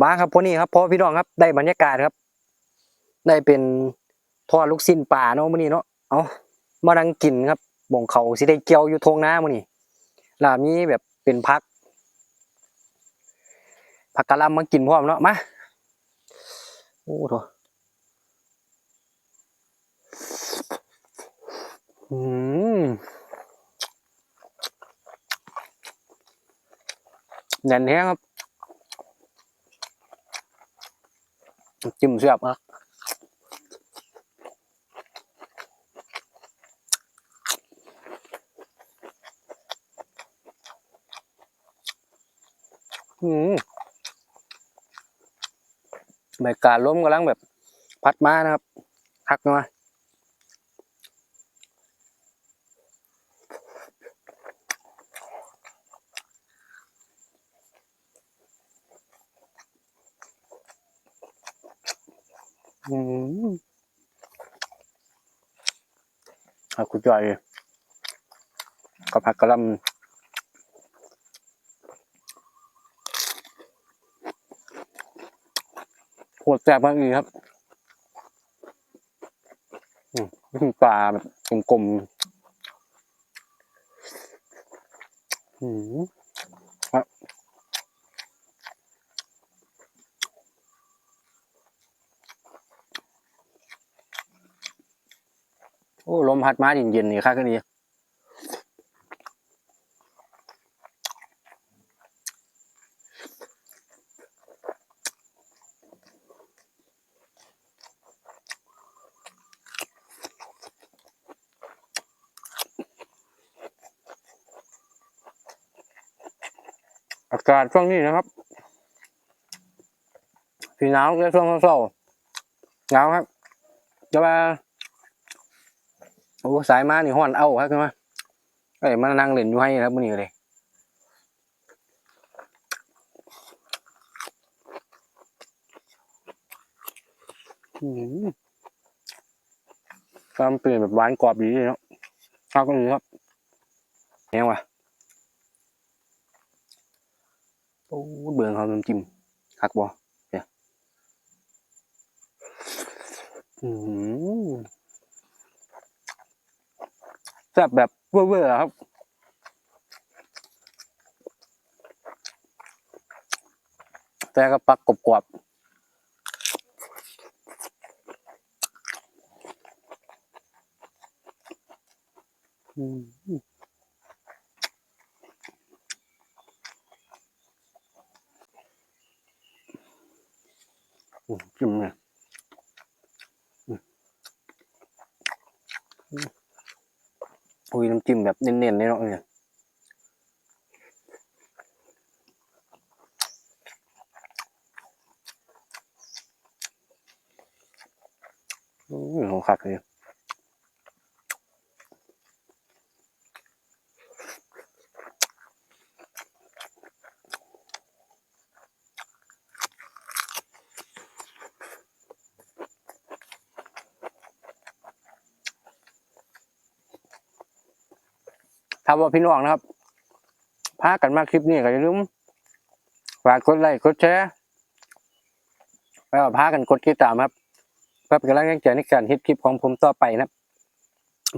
มางครับพวกนี้ครับพอพี่น้องครับได้บรรยากาศครับ ได้เป็นทอดลูกชิ้นป่าเนาะมื้อนี้เนาะเอามานั่งกินครับบ่งเขาสิได้เกี่ยวอยู่ทงน้ามื้อนี้ล้วมีแบบเป็นพักผักกะหล่ำมากินพร้อมเนาะมาโอ้โถอืมแน่นแห้งครับ จิ้มเสียบอะอืมบรรยากาล้มกำลังแบบ พัดมานะครับพักมา อืมเอาคุณจอยกับผักกระลำโคตรแซ่บมากเลยครับอืมปลาแบบกลมๆอืมครับ โอ้ลมพัดมาเย็นๆนี่ค่ะก็ดีอากาศช่วงนี้นะครับสีหนาวในช่วงเช้าหนาวครับจะมา อ้สายมานี่ห้อนเอ้าครับใช่ไหมเอ้ยมานั่งเล่นอยู่ให้ครับมื้อนี้เลยอืมความเปลี่ยนแบบหวานกรอบดีเลยเนาะข้าวก็ดีครับแห้งว่ะโอ้เบื่อเขาน้ำจิ้มคักบ่เนี่ยอืม แซ่บแบบเว่อร์ครับ แต่ก็ปักกรอบอืมอืมจิ้มเนี่ย อุ้ยน้ำจิ้มแบบเน้นๆเลยเนาะเนี่ยอืมหัวคักเลย ถ้าว่าพี่น้องนะครับพากันมาคลิปนี้ก็อย่าลืมฝากกดไลค์กดแชร์แล้วก็พากันกดติดตามครับเพื่อเป็นกำลังใจในการฮ็ดคลิปของผมต่อไปนะครับ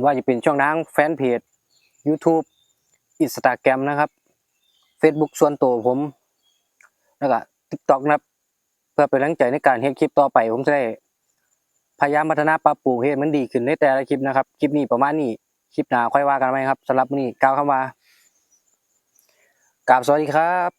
ว่าจะเป็นช่องทางแฟนเพจ YouTube Instagram นะครับ Facebook ส่วนตัวผมแล้วก็ TikTok นะครับ เพื่อเป็นกำลังใจในการเฮ็ดคลิปต่อไป ผมจะได้พยายามพัฒนาปรับปรุงให้มันดีขึ้นในแต่ละคลิปนะครับ คลิปนี้ประมาณนี้ คลิปหน้าค่อยว่ากันไหมครับสำหรับมื้อนี้กล่าวคำว่ากราบสวัสดีครับ